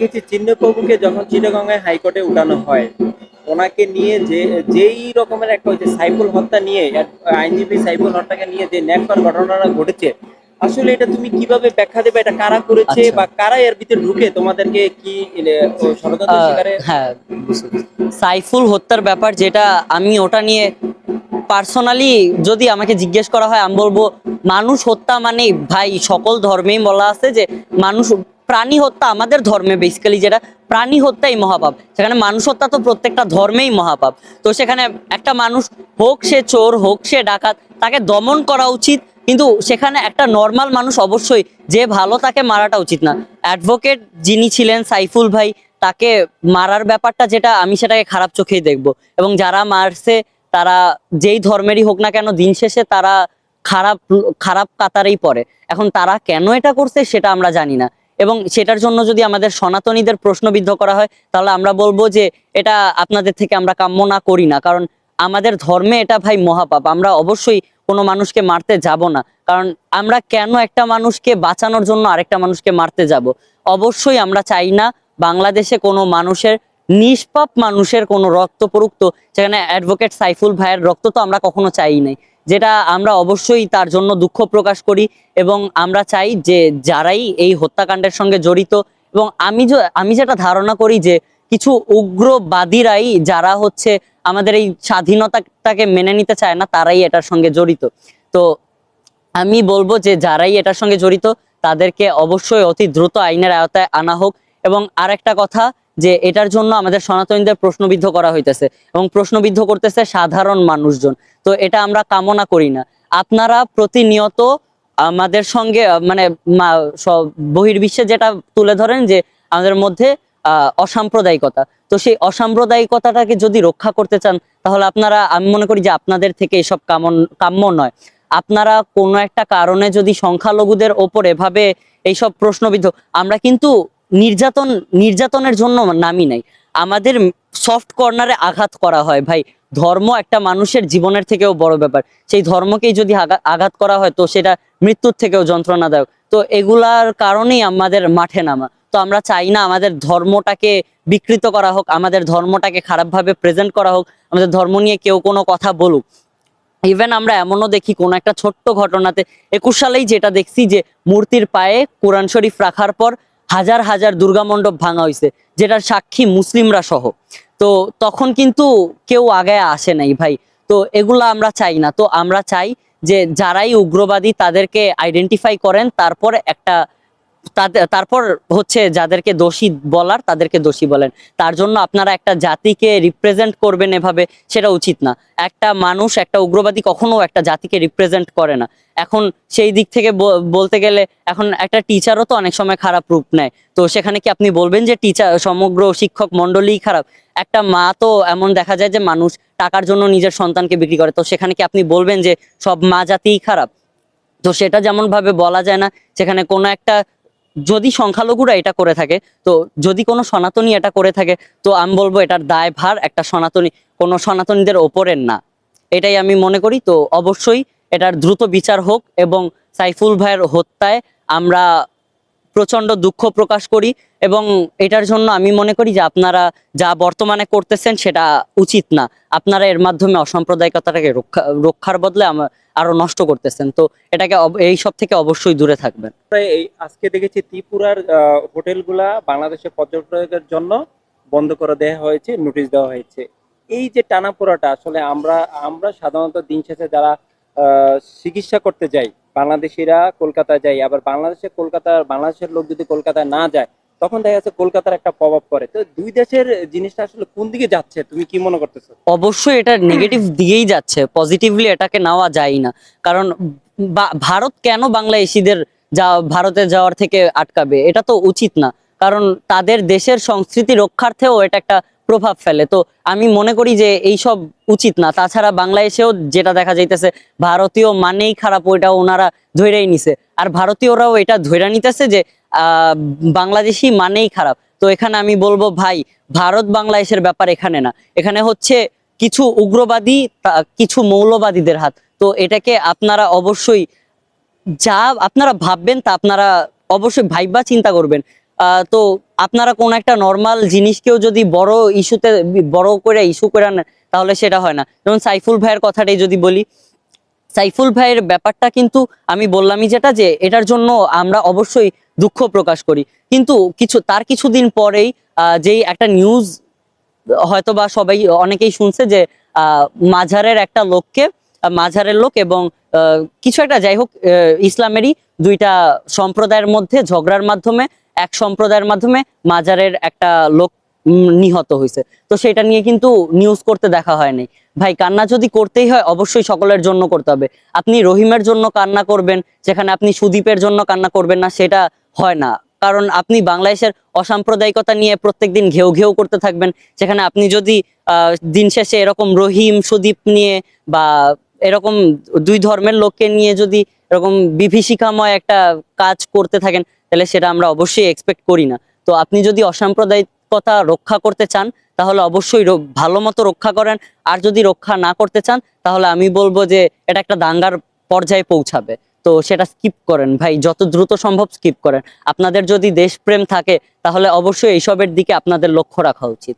কিছু চিহ্নপ্রভুকে যখন চিটাগঙ্গায় হাইকোর্টে উঠানো হয় ওনাকে নিয়ে যে যেই রকমের একটা হচ্ছে সাইফুল হত্যা নিয়ে আইনজীবী সাইফুল হত্যাকে নিয়ে যে ন্যাকবার ঘটনাটা ঘটেছে আসলে এটা তুমি কীভাবে ব্যাখ্যা দেবে? এটা কারা করেছে আচ্ছা। বা কারা এর ভিতরে ঢুকে? তোমাদেরকে কি হ্যাঁ। সাইফুল হত্যার ব্যাপার যেটা আমি ওটা নিয়ে পার্সোনালি যদি আমাকে জিজ্ঞেস করা হয় আমি বলব মানুষ হত্যা মানে ভাই সকল ধর্মেই বলা আছে যে মানুষ প্রাণী হত্যা আমাদের ধর্মে বেসিক্যালি যেটা প্রাণী হত্যাই মহাপাপ। সেখানে মানুষ হত্যা তো প্রত্যেকটা ধর্মেই মহাপাপ। তো সেখানে একটা মানুষ হোক সে চোর, হোক সে ডাকাত, তাকে দমন করা উচিত। কিন্তু সেখানে একটা নর্মাল মানুষ অবশ্যই যে ভালো তাকে মারাটা উচিত না। অ্যাডভোকেট যিনি ছিলেন সাইফুল ভাই, তাকে মারার ব্যাপারটা যেটা আমি সেটাকে খারাপ চোখেই দেখব। এবং যারা মারছে, তারা যেই ধর্মেরই হোক না কেন, দিন শেষে তারা খারাপ খারাপ কাতারেই পড়ে। এখন তারা কেন এটা করছে, সেটা আমরা জানি না। এবং সেটার জন্য যদি আমাদের সনাতনীদের প্রশ্নবিদ্ধ করা হয়, তাহলে আমরা বলব যে এটা আপনাদের থেকে আমরা কাম্য না করি না। কারণ আমাদের ধর্মে এটা ভাই মহাপাপ। আমরা অবশ্যই কোনো মানুষকে মারতে যাব না। কারণ আমরা কেন একটা মানুষকে বাঁচানোর জন্য আরেকটা মানুষকে মারতে যাব? অবশ্যই আমরা চাই না বাংলাদেশে কোনো মানুষের, নিষ্পাপ মানুষের কোনো রক্ত পরুক্ত সেখানে অ্যাডভোকেট সাইফুল ভাইয়ের রক্ত তো আমরা কখনো চাই নাই। যেটা আমরা অবশ্যই তার জন্য দুঃখ প্রকাশ করি এবং আমরা চাই যে যারাই এই হত্যাকাণ্ডের সঙ্গে জড়িত এবং আমি আমি যেটা ধারণা করি যে কিছু উগ্রবাদীরাই যারা হচ্ছে আমাদের এই স্বাধীনতাটাকে মেনে নিতে চায় না, তারাই এটার সঙ্গে জড়িত। তো আমি বলব যে যারাই এটার সঙ্গে জড়িত, তাদেরকে অবশ্যই অতি দ্রুত আইনের আওতায় আনা হোক। এবং আরেকটা কথা যে এটার জন্য আমাদের সনাতনীদের প্রশ্নবিদ্ধ করা হইতেছে এবং প্রশ্নবিদ্ধ করতেছে সাধারণ মানুষজন। তো এটা আমরা কামনা করি না। আপনারা প্রতিনিয়ত আমাদের সঙ্গে মানে বহির্বিশ্বে যেটা তুলে ধরেন যে আমাদের মধ্যে আহ, অসাম্প্রদায়িকতা। তো সেই অসাম্প্রদায়িকতাটাকে যদি রক্ষা করতে চান তাহলে আপনারা আমি মনে করি যে আপনাদের থেকে এসব কামন কাম্য নয়। আপনারা কোনো একটা কারণে যদি সংখ্যালঘুদের ওপর এভাবে এইসব প্রশ্নবিদ্ধ আমরা কিন্তু নির্যাতন, নির্যাতনের জন্য নামি নাই। আমাদের সফট কর্নারে আঘাত করা হয় ভাই। ধর্ম একটা মানুষের জীবনের থেকেও বড় ব্যাপার। সেই ধর্মকেই যদি আঘাত করা হয় তো সেটা মৃত্যুর থেকেও যন্ত্রণাদায়ক। তো এগুলার কারণেই আমাদের মাঠে নামা। তো আমরা চাই না আমাদের ধর্মটাকে বিকৃত করা হোক, আমাদের ধর্মটাকে খারাপভাবে প্রেজেন্ট করা হোক, আমাদের ধর্ম নিয়ে কেউ কোনো কথা বলুক। ইভেন আমরা এমনও দেখি কোন একটা ছোট্ট ঘটনাতে, একুশ সালেই যেটা দেখছি যে মূর্তির পায়ে কোরআন শরীফ রাখার পর হাজার হাজার দুর্গা মণ্ডপ ভাঙা হয়েছে যেটার সাক্ষী মুসলিমরা সহ। তো তখন কিন্তু কেউ আগে আসে নাই ভাই। তো এগুলা আমরা চাই না। তো আমরা চাই যে যারাই উগ্রবাদী তাদেরকে আইডেন্টিফাই করেন, তারপর একটা তারপর হচ্ছে যাদেরকে দোষী বলার তাদেরকে দোষী বলেন। তার জন্য আপনারা একটা জাতিকে রিপ্রেজেন্ট করবেন এভাবে, সেটা উচিত না। একটা মানুষ, একটা উগ্রবাদী কখনো একটা জাতিকে রিপ্রেজেন্ট করে না। এখন সেই দিক থেকে বলতে গেলে এখন একটা টিচারও তো অনেক সময় খারাপ রূপ নেয়। তো সেখানে কি আপনি বলবেন যে টিচার সমগ্র শিক্ষক মন্ডলীই খারাপ? একটা মা তো এমন দেখা যায় যে মানুষ টাকার জন্য নিজের সন্তানকে বিক্রি করে। তো সেখানে কি আপনি বলবেন যে সব মা জাতিই খারাপ? তো সেটা যেমন ভাবে বলা যায় না, সেখানে কোনো একটা যদি সংখ্যালঘুরা এটা করে থাকে, তো যদি কোনো সনাতনী এটা করে থাকে, তো আমি বলব এটার দায় ভার একটা সনাতনী, কোনো সনাতনীদের ওপরের না। এটাই আমি মনে করি, তো অবশ্যই এটার দ্রুত বিচার হোক এবং সাইফুল ভাইয়ের হত্যায় আমরা প্রচণ্ড দুঃখ প্রকাশ করি এবং এটার জন্য আমি মনে করি যে আপনারা যা বর্তমানে করতেছেন সেটা উচিত না। আপনারা এর মাধ্যমে অসাম্প্রদায়িকতাটাকে রক্ষা, রক্ষার বদলে আরও নষ্ট করতেছেন। তো এটাকে এই সব থেকে অবশ্যই দূরে থাকবেন। আজকে দেখেছি ত্রিপুরার হোটেলগুলা বাংলাদেশের পর্যটকদের জন্য বন্ধ করে দেওয়া হয়েছে নোটিশ দেওয়া হয়েছে। এই যে টানাপোড়াটা, আসলে আমরা আমরা সাধারণত দিন শেষে যারা চিকিৎসা করতে যাই বাংলাদেশিরা কলকাতায় যায়, আবার বাংলাদেশে কলকাতার বাংলাদেশের লোক যদি কলকাতায় না যায়, তখন দেখা যাচ্ছে কলকাতার একটা প্রভাব পড়ে। তো দুই দেশের জিনিসটা আসলে কোন দিকে যাচ্ছে, তুমি কি মনে করতেছো? অবশ্যই এটা নেগেটিভ দিকেই যাচ্ছে পজিটিভলি এটাকে নেওয়া যায় না। কারণ ভারত কেন বাংলা বাংলাদেশিদের যা ভারতে যাওয়ার থেকে আটকাবে, এটা তো উচিত না। কারণ তাদের দেশের সংস্কৃতি রক্ষার্থেও এটা একটা প্রভাব ফেলে। তো আমি মনে করি যে এই সব উচিত না। তাছাড়া বাংলাদেশেও যেটা দেখা যাইতেছে, ভারতীয় মানেই খারাপ ওইটা ওনারা ধৈরাই নিছে। আর ভারতীয়রাও এটা ধৈরা নিতেছে যে বাংলাদেশি মানেই খারাপ। তো এখানে আমি বলব, ভাই, ভারত বাংলাদেশের ব্যাপার এখানে না। এখানে হচ্ছে কিছু উগ্রবাদী কিছু মৌলবাদীদের হাত। তো এটাকে আপনারা অবশ্যই যা আপনারা ভাববেন তা আপনারা অবশ্যই ভাইবা চিন্তা করবেন। তো আপনারা কোন একটা নর্মাল জিনিসকেও যদি বড় ইস্যুতে বড় করে ইস্যু করে নেন তাহলে সেটা হয় না। যেমন সাইফুল ভাইয়ের কথাটাই যদি বলি, সাইফুল ভাইয়ের ব্যাপারটা কিন্তু আমি বললামই যেটা যে, এটার জন্য আমরা অবশ্যই দুঃখ প্রকাশ করি। কিন্তু কিছু, তার কিছুদিন পরেই যেই একটা নিউজ হয়তো বা সবাই অনেকেই শুনছে যে মাঝারের একটা লোককে, মাঝারের লোক এবং কিছু একটা, যাই হোক ইসলামেরই দুইটা সম্প্রদায়ের মধ্যে ঝগড়ার মাধ্যমে এক সম্প্রদায়ের মাধ্যমে মাজারের একটা লোক নিহত হয়েছে। তো সেটা নিয়ে কিন্তু নিউজ করতে দেখা হয়নি। ভাই কান্না যদি করতেই হয় অবশ্যই সকলের জন্য করতে হবে। আপনি রহিমের জন্য কান্না করবেন যেখানে আপনি সুদীপের জন্য কান্না করবেন না সেটা হয় না। কারণ আপনি বাংলাদেশের অসাম্প্রদায়িকতা নিয়ে প্রত্যেকদিন ঘেউ ঘেউ করতে থাকবেন সেখানে আপনি যদি আহ, দিন শেষে এরকম রহিম সুদীপ নিয়ে বা এরকম দুই ধর্মের লোককে নিয়ে যদি এরকম বিভীষিকাময় একটা কাজ করতে থাকেন, তাহলে সেটা আমরা অবশ্যই এক্সপেক্ট করি না। তো আপনি যদি অসাম্প্রদায়িকতা রক্ষা করতে চান, তাহলে অবশ্যই ভালো মতো রক্ষা করেন। আর যদি রক্ষা না করতে চান, তাহলে আমি বলব যে এটা একটা দাঙ্গার পর্যায়ে পৌঁছাবে। তো সেটা স্কিপ করেন ভাই, যত দ্রুত সম্ভব স্কিপ করেন। আপনাদের যদি দেশপ্রেম থাকে, তাহলে অবশ্যই এইসবের দিকে আপনাদের লক্ষ্য রাখা উচিত।